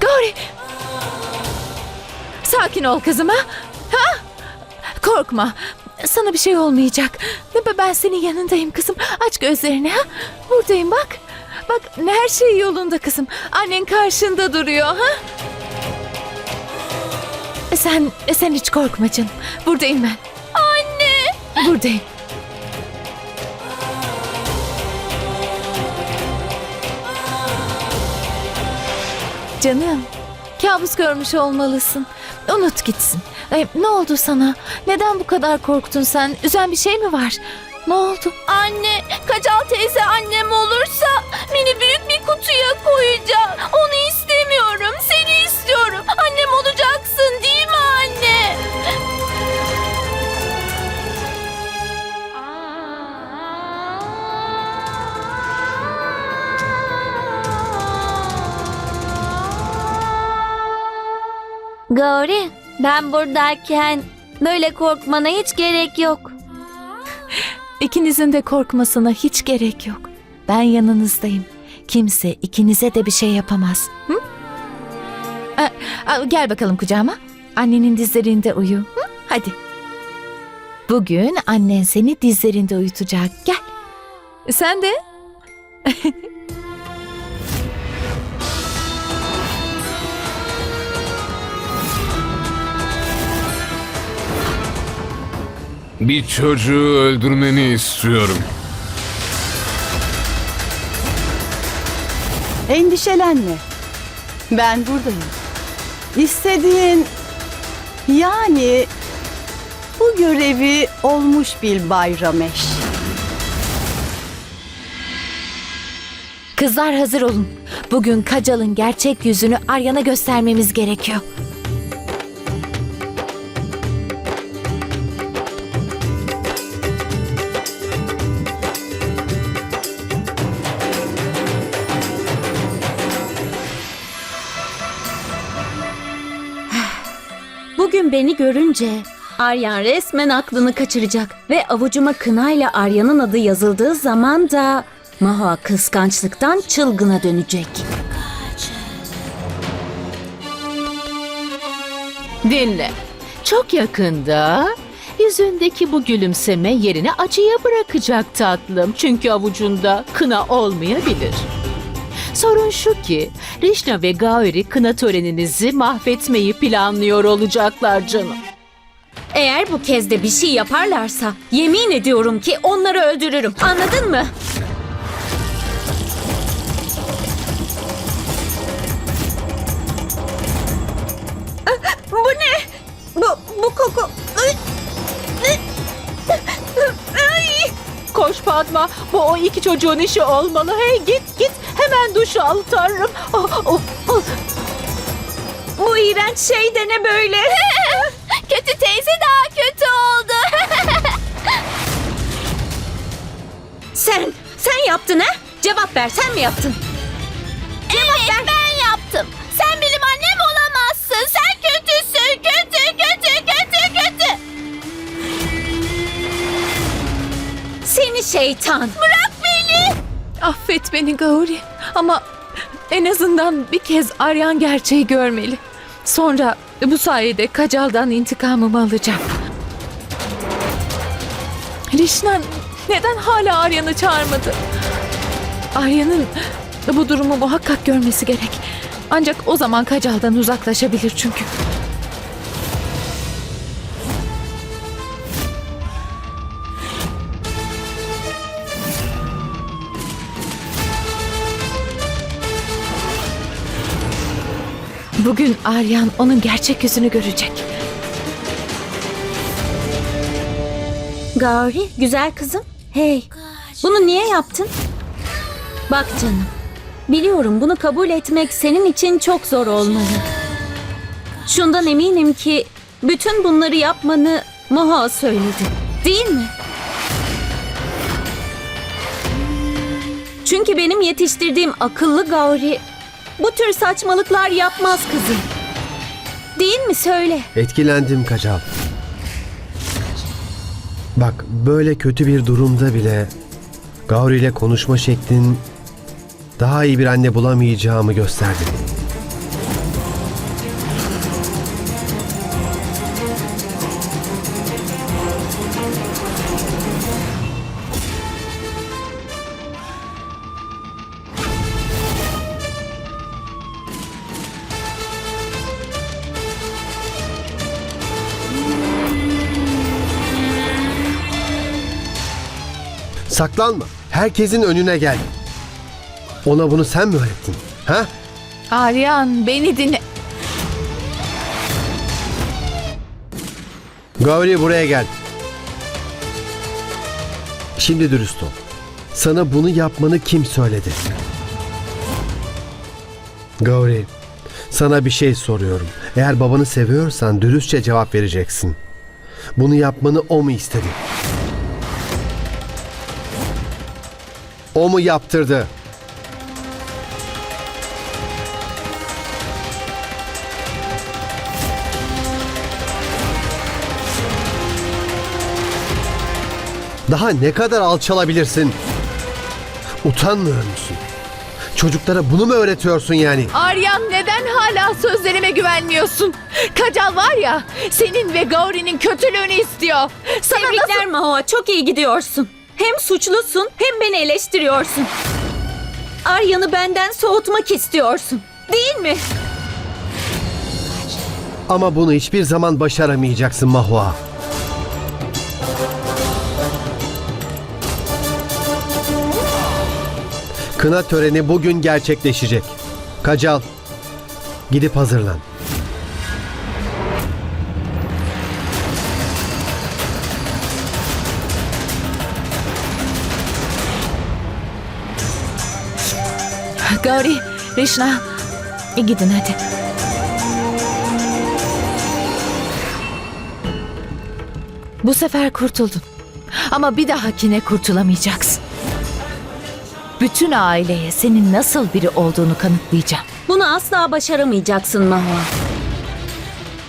Gauri. Sakin ol kızım ha. Ha? Korkma. Sana bir şey olmayacak. Ben senin yanındayım kızım. Aç gözlerini ha. Buradayım bak. Bak her şey yolunda kızım. Annen karşında duruyor ha. Sen sen hiç korkma canım. Buradayım ben. Anne. Buradayım. Canım, kabus görmüş olmalısın. Unut gitsin. Ay, ne oldu sana? Neden bu kadar korktun sen? Üzen bir şey mi var? Ne oldu? Anne, Kacal teyze annem olursa beni büyük bir kutuya koyacak. Onu ben buradayken böyle korkmana hiç gerek yok. İkinizin de korkmasına hiç gerek yok. Ben yanınızdayım. Kimse ikinize de bir şey yapamaz. Hı? Aa, aa, gel bakalım kucağıma. Annenin dizlerinde uyu. Hı? Hadi. Bugün annen seni dizlerinde uyutacak. Gel. Sen de. Bir çocuğu öldürmeni istiyorum. Endişelenme. Ben buradayım. İstediğin yani bu görevi olmuş bil Bay Ramesh. Kızlar hazır olun. Bugün Kacal'ın gerçek yüzünü Arya'na göstermemiz gerekiyor. Bugün beni görünce Aryan resmen aklını kaçıracak ve avucuma kınayla Arya'nın adı yazıldığı zaman da Maha kıskançlıktan çılgına dönecek. Dinle. Çok yakında yüzündeki bu gülümseme yerini acıya bırakacak tatlım. Çünkü avucunda kına olmayabilir. Sorun şu ki Rişna ve Gauri kına töreninizi mahvetmeyi planlıyor olacaklar canım. Eğer bu kez de bir şey yaparlarsa yemin ediyorum ki onları öldürürüm. Anladın mı? Bu ne? Bu, bu koku. Koş Padma, bu o iki çocuğun işi olmalı. Hey git git, hemen duş al tanrım. Oh, oh, oh. Bu iğrenç şey de ne böyle? Kötü teyze daha kötü oldu. Sen, sen yaptın ha? Cevap ver, sen mi yaptın? evet ben yaptım. Sen benim annem olamazsın. Sen kötüsün. Kötü, kötü, kötü, kötü. Seni şeytan. Bırak beni. Affet beni Gauri ama en azından bir kez Aryan gerçeği görmeli. Sonra bu sayede Kacal'dan intikamımı alacağım. Rişnan neden hala Aryan'ı çağırmadı? Arya'nın bu durumu muhakkak görmesi gerek. Ancak o zaman Kacal'dan uzaklaşabilir çünkü. Bugün Aryan onun gerçek yüzünü görecek. Gauri, güzel kızım. Hey, bunu niye yaptın? Bak canım, biliyorum bunu kabul etmek senin için çok zor olmalı. Şundan eminim ki bütün bunları yapmanı Moha söyledi. Değil mi? Çünkü benim yetiştirdiğim akıllı Gauri bu tür saçmalıklar yapmaz kızım. Değil mi söyle? Etkilendim Kacal. Bak böyle kötü bir durumda bile Gauri ile konuşma şeklin daha iyi bir anne bulamayacağımı gösterdi. Saklanma. Herkesin önüne gel. Ona bunu sen mi öğrettin? Ha? Aryan beni dinle. Gauri buraya gel. Şimdi dürüst ol. Sana bunu yapmanı kim söyledi? Gauri, sana bir şey soruyorum. Eğer babanı seviyorsan dürüstçe cevap vereceksin. Bunu yapmanı o mu istedi? O mu yaptırdı? Daha ne kadar alçalabilirsin? Utanmıyor musun? Çocuklara bunu mu öğretiyorsun yani? Aryan neden hala sözlerime güvenmiyorsun? Kacal var ya senin ve Gauri'nin kötülüğünü istiyor. Sana nasıl... Tebrikler Mahua çok iyi gidiyorsun. Hem suçlusun hem beni eleştiriyorsun. Arya'nı benden soğutmak istiyorsun. Değil mi? Ama bunu hiçbir zaman başaramayacaksın Mahua. Kına töreni bugün gerçekleşecek. Kacal, gidip hazırlan. Gauri, Rişna e, gidin hadi. Bu sefer kurtuldun. Ama bir dahakine kurtulamayacaksın. Bütün aileye senin nasıl biri olduğunu kanıtlayacağım. Bunu asla başaramayacaksın Mahua.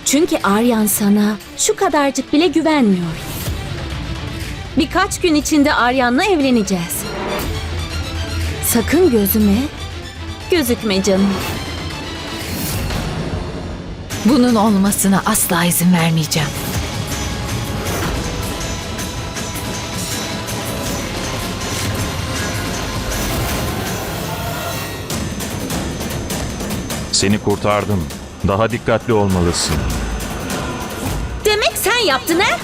Çünkü Aryan sana şu kadarcık bile güvenmiyor. Birkaç gün içinde Aryan'la evleneceğiz. Sakın gözüme gözükme canım. Bunun olmasına asla izin vermeyeceğim. Seni kurtardım. Daha dikkatli olmalısın. Demek sen yaptın ha?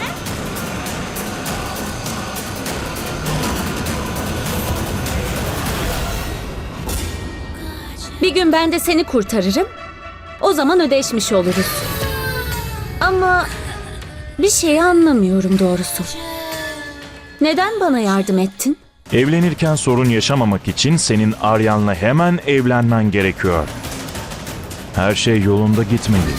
Bir gün ben de seni kurtarırım. O zaman ödeşmiş oluruz. Ama bir şeyi anlamıyorum doğrusu. Neden bana yardım ettin? Evlenirken sorun yaşamamak için senin Aryan'la hemen evlenmen gerekiyor. Her şey yolunda gitmeli.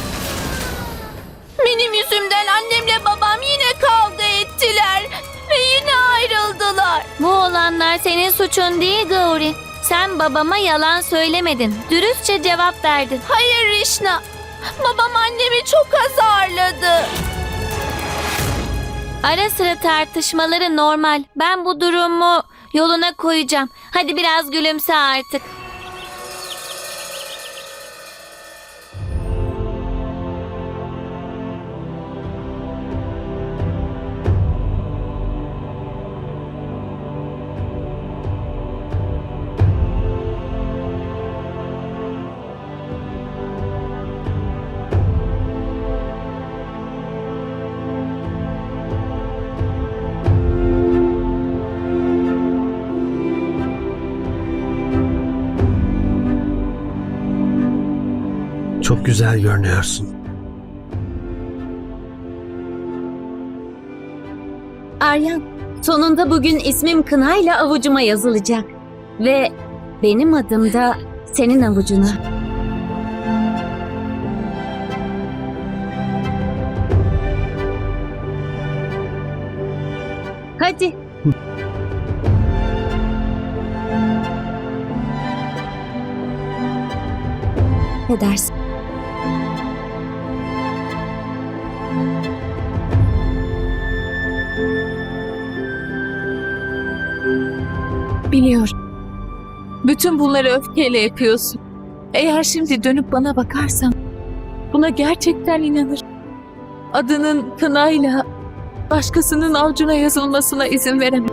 Benim yüzümden annemle babam yine kavga ettiler. Ve yine ayrıldılar. Bu olanlar senin suçun değil Gauri. Sen babama yalan söylemedin. Dürüstçe cevap verdin. Hayır Rişna. Babam annemi çok azarladı. Ara sıra tartışmaları normal. Ben bu durumu yoluna koyacağım. Hadi biraz gülümse artık. Güzel görünüyorsun. Aryan, sonunda bugün ismim kınayla avucuma yazılacak. Ve benim adım da senin avucuna. Hadi. Ne dersin? Biliyorum. Bütün bunları öfkeyle yapıyorsun. Eğer şimdi dönüp bana bakarsan buna gerçekten inanır. Adının kınayla başkasının avcuna yazılmasına izin veremem.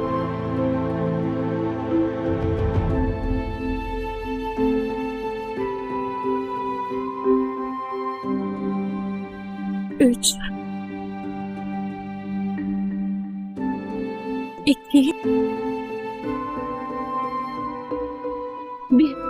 Üç. İki. Bir.